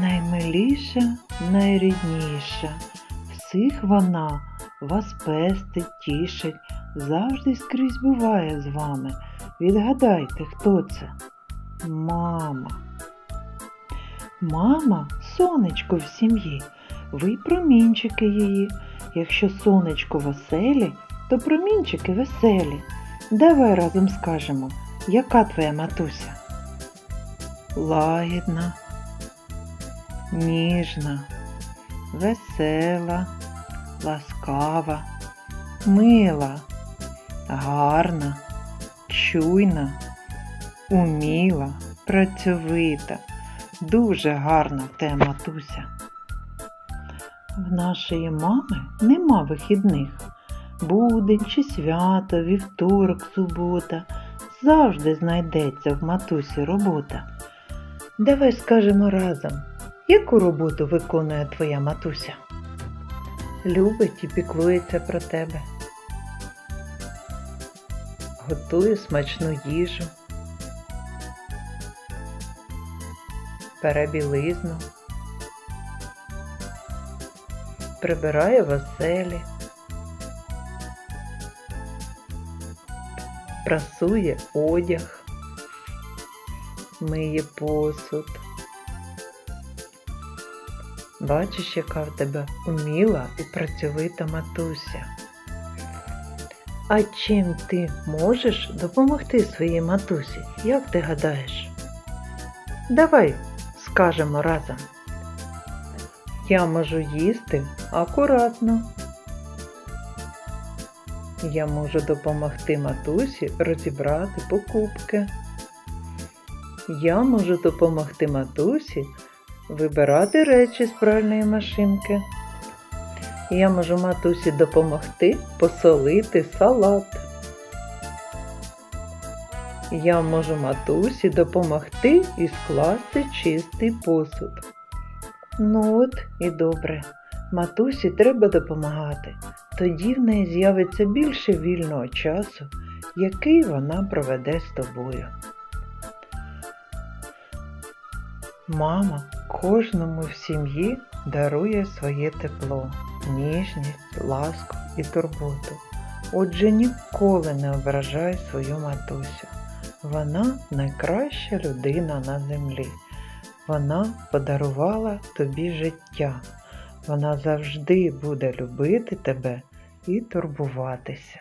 Наймиліша, найрідніша, всіх вона вас пестить, тішить, завжди скрізь буває з вами. Відгадайте, хто це? Мама. Мама сонечко в сім'ї, ви промінчики її. Якщо сонечко веселі, то промінчики веселі. Давай разом скажемо, яка твоя матуся? Лагідна, ніжна, весела, ласкава, мила, гарна, чуйна, уміла, працьовита, дуже гарна те матуся. В нашої мами нема вихідних. Будень чи свято, вівторок, субота. Завжди знайдеться в матусі робота. Давай скажемо разом, яку роботу виконує твоя матуся? Любить і піклується про тебе. Готує смачну їжу. Пере білизну. Прибирає в оселі. Прасує одяг, миє посуд. Бачиш, яка в тебе уміла і працьовита матуся. А чим ти можеш допомогти своїй матусі? Як ти гадаєш? Давай скажемо разом. Я можу їсти акуратно. Я можу допомогти матусі розібрати покупки. Я можу допомогти матусі вибирати речі з пральної машинки. Я можу матусі допомогти посолити салат. Я можу матусі допомогти і скласти чистий посуд. Ну от і добре. Матусі треба допомагати. Тоді в неї з'явиться більше вільного часу, який вона проведе з тобою. Мама кожному в сім'ї дарує своє тепло, ніжність, ласку і турботу. Отже, ніколи не ображай свою матусю. Вона найкраща людина на землі. Вона подарувала тобі життя. Вона завжди буде любити тебе і турбуватися.